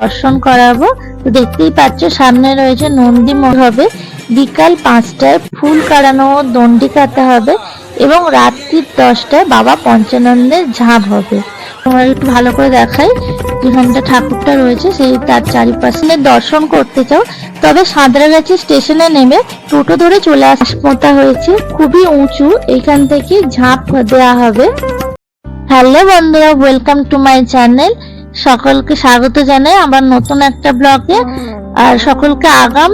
দর্শন করাবো। তো দেখতেই পাচ্ছ, সামনে রয়েছে নন্দী মহল হবে। বিকাল পাঁচটায় ফুল কাটানো ও দণ্ডি কাটা হবে এবং রাত্রি দশটায় বাবা পঞ্চানন্দের ঝাঁপ হবে। তোমরা একটু ভালো করে দেখাই যেখানটা ঠাকুরটা রয়েছে, সেই তার চারিপাশে দর্শন করতে চাও, তবে সাঁতরাগাছি স্টেশনে নেমে টোটো ধরে চলে আসমতা হয়েছে। খুবই উঁচু, এখান থেকে ঝাঁপ দেওয়া হবে। হ্যালো বন্ধুরা, ওয়েলকাম টু মাই চ্যানেল। সকলকে স্বাগত জানাই আমার নতুন একটা ব্লগে। আর সকলকে আগাম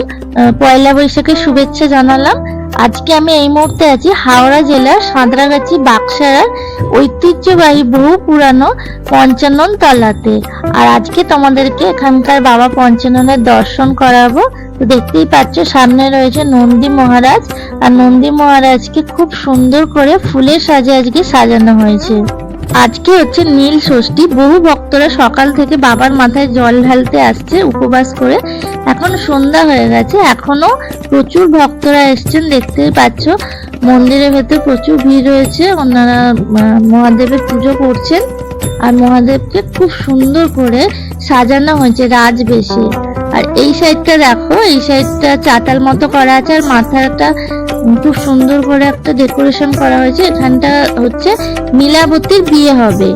পয়লা বৈশাখের শুভেচ্ছা জানালাম। আজকে আমি এই মুহূর্তে আছি হাওড়া জেলার সাঁতরাগাছি বাক্সারার ঐতিহ্যবাহী বহু পুরানো পঞ্চানন তলাতে। আর আজকে তোমাদেরকে এখানকার বাবা পঞ্চাননের দর্শন করাবো। দেখতেই পাচ্ছ, সামনে রয়েছে নন্দী মহারাজ। আর নন্দী মহারাজকে খুব সুন্দর করে ফুলের সাজে আজকে সাজানো হয়েছে। আজকে হচ্ছে নীল ষষ্ঠী। বহু ভক্তরা সকাল থেকে বাবার মাথায় জল ঢালতে আসছে, উপবাস করে। এখন সন্ধ্যা হয়ে গেছে। এখনও প্রচুর ভক্তরা এসছেন, দেখতেই পাচ্ছ। মন্দিরের ভেতর প্রচুর ভিড় রয়েছে। ওনারা মহাদেবের পুজো করছেন। আর মহাদেবকে খুব সুন্দর করে সাজানো হয়েছে রাজবেশে। আর এই সাইডটা দেখো, এই সাইডটা চাতাল মতো করা আছে। আর মাথাটা খুব সুন্দর করে একটা ডেকোরেশন করা হয়েছে। এখানটা হচ্ছে নীলাবতীর বিয়ে হবে।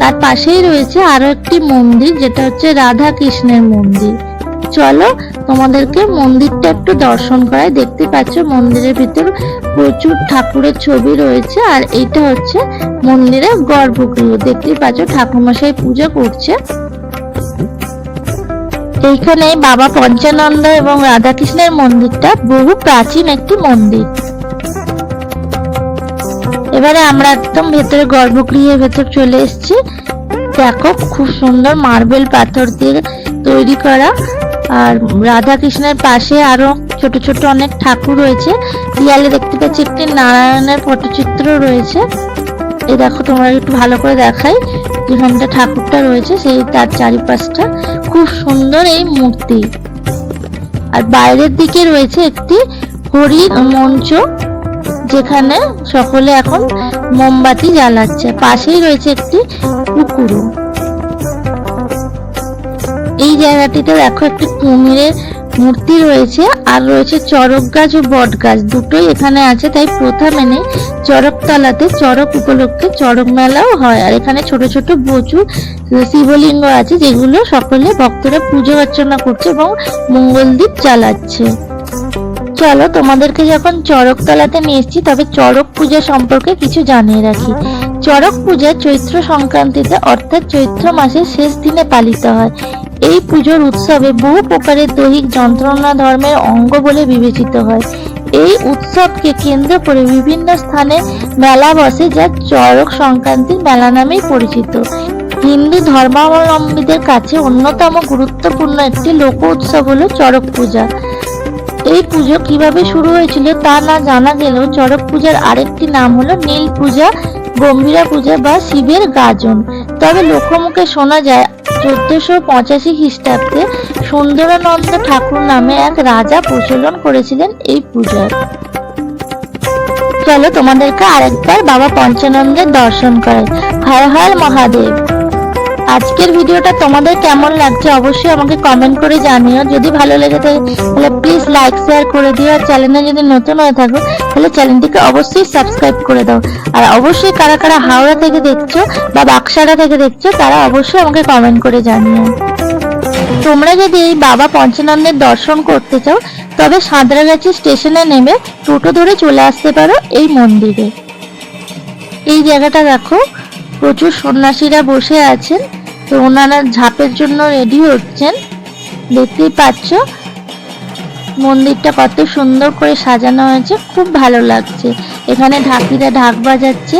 তার পাশেই রয়েছে আরও একটি মন্দির, যেটা হচ্ছে রাধা কৃষ্ণের মন্দির। চলো তোমাদেরকে মন্দিরটা একটু দর্শন করাই। দেখতে পাচ্ছ মন্দিরের ভিতর প্রচুর ঠাকুরের ছবি রয়েছে, আর এটা হচ্ছে মন্দিরের গর্ভগৃহ। দেখতে পাচ্ছ ঠাকুরমশাই পূজা করছে। এইখানে বাবা পঞ্চানন্দ এবং রাধাকৃষ্ণের মন্দিরটা বহু প্রাচীন একটি মন্দির। এবারে আমরা একদম ভেতরে গর্ভগৃহের ভেতর চলে এসেছি। দেখো, খুব সুন্দর মার্বেল পাথর দিয়ে তৈরি করা। আর রাধা কৃষ্ণের পাশে আরও ছোট ছোট অনেক ঠাকুর রয়েছে। দেয়ালে দেখতে পাচ্ছি একটি নারায়ণের পটচিত্র রয়েছে। এই দেখো তোমরা একটু ভালো করে দেখাই যেখানটা ঠাকুরটা রয়েছে, সেই তার চারিপাশটা। খুব সুন্দর এই মূর্তি। আর বাইরের দিকে রয়েছে একটি হরিণ মঞ্চ, যেখানে সকলে এখন মোমবাতি জ্বালাচ্ছে। পাশেই রয়েছে একটি পুকুরও। এই জায়গাটিতে দেখো একটি কুমিরের মূর্তি রয়েছে, আর রয়েছে চরক গাছ ও বট গাছ। দুটোই এখানে আছে, তাই প্রথা মেনে চড়কতলাতে চড়ক উপলক্ষে চড়ক মেলাও হয়। আর এখানে ছোট ছোট প্রচুর শিবলিঙ্গ আছে, যেগুলো সকলে ভক্তরা পুজো অর্চনা করছে এবং মঙ্গলদীপ চালাচ্ছে। চলো, তোমাদেরকে যখন চড়কতলাতে নিয়ে এসেছি, তবে চড়ক পূজা সম্পর্কে কিছু জানিয়ে রাখি। চড়ক পূজা চৈত্র সংক্রান্তিতে, অর্থাৎ চৈত্র মাসের শেষ দিনে পালিত হয়। এই পুজোর উৎসবে বহু প্রকারের দৈহিক যন্ত্রণা ধর্মের অঙ্গ বলে বিবেচিত হয়। এই উৎসবকে কেন্দ্র করে বিভিন্ন স্থানে মেলা বসে, যা চড়ক সংক্রান্তির মেলা নামেই পরিচিত। হিন্দু ধর্মাবলম্বীদের কাছে অন্যতম গুরুত্বপূর্ণ একটি লোক উৎসব হলো চড়ক পূজা। এই পুজো কীভাবে শুরু হয়েছিল তা না জানা গেলেও চড়ক পূজার আরেকটি নাম হলো নীল পূজা, গম্ভীরা পূজা বা শিবের গাজন। তবে লোকমুখে শোনা যায় চোদ্দশো পঁচাশি খ্রিস্টাব্দে সুন্দরানন্দ ঠাকুর নামে এক রাজা প্রচলন করেছিলেন এই পূজার চলো তোমাদেরকে আরেকবার বাবা পঞ্চানন্দের দর্শন করে হর হর মহাদেব। আজকের ভিডিওটা তোমাদের কেমন লাগছে অবশ্যই আমাকে কমেন্ট করে জানিও। যদি ভালো লেগে থাকে, তাহলে প্লিজ লাইক শেয়ার করে দিও। আর চ্যানেলে যদি নতুন হয়ে থাকো, তাহলে চ্যানেলটিকে অবশ্যই সাবস্ক্রাইব করে দাও। আর অবশ্যই কারা কারা হাওড়া থেকে দেখছ বা বাক্সারা থেকে দেখছ, তারা অবশ্যই আমাকে কমেন্ট করে জানিও। তোমরা যদি এই বাবা পঞ্চানন্দের দর্শন করতে চাও, তবে সাঁতরাগাছি স্টেশনে নেমে টোটো ধরে চলে আসতে পারো এই মন্দিরে। এই জায়গাটা দেখো, প্রচুর সন্ন্যাসীরা বসে আছেন। তো ওনারা ঝাপের জন্য রেডি হচ্ছেন। দেখতেই পাচ্ছ, মন্দিরটা কত সুন্দর করে সাজানো হয়েছে, খুব ভালো লাগছে। এখানে ঢাকিরা ঢাক বাজাচ্ছে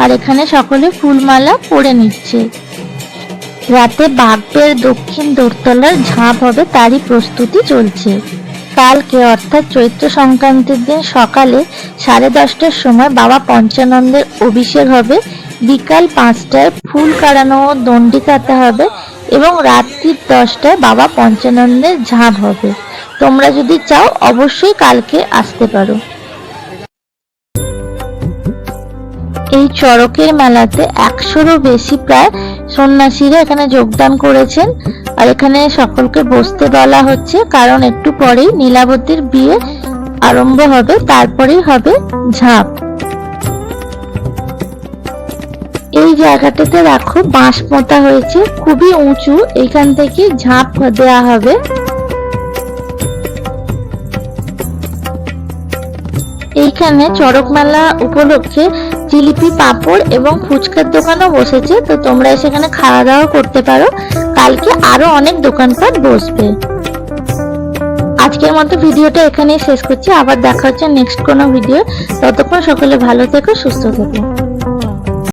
আর এখানে সকলে ফুলমালা পরে নিচ্ছে। রাতে বাঘবের দক্ষিণ দোরতলার ঝাঁপ হবে তারই প্রস্তুতি চলছে। কালকে অর্থাৎ চৈত্র সংক্রান্তির দিন সকালে সাড়ে দশটার সময় বাবা পঞ্চানন্দের অভিষেক হবে বিকাল পাঁচটায় ফুল কাড়ানো ও দণ্ডি কাটা হবে এবং রাত্রি দশটায় বাবা পঞ্চানন্দের ঝাঁপ হবে। তোমরা যদি চাও, অবশ্যই কালকে আসতে পারো। এই চড়কের মেলাতে একশোরও বেশি প্রায় সন্ন্যাসীরা এখানে যোগদান করেছেন আর এখানে সকলকে বসতে বলা হচ্ছে, কারণ একটু পরেই নীলাবতীর বিয়ে আরম্ভ হবে, তারপরেই হবে ঝাঁপ। জায়গাটাতে দেখো বাঁশ পোঁতা হয়েছে, খুবই উঁচু। এখান থেকে ঝাঁপ দেওয়া হবে। এইখানে চড়ক মেলা উপলক্ষে জিলিপি পাঁপড় এবং ফুচকার দোকানও বসেছে। তো তোমরা সেখানে খাওয়া দাওয়া করতে পারো। কালকে আরও অনেক দোকানপাট বসবে। আজকের মতো ভিডিওটা এখানেই শেষ করছি। আবার দেখা হচ্ছে নেক্সট কোনো ভিডিও ততক্ষণ সকলে ভালো থেকো, সুস্থ থেকো।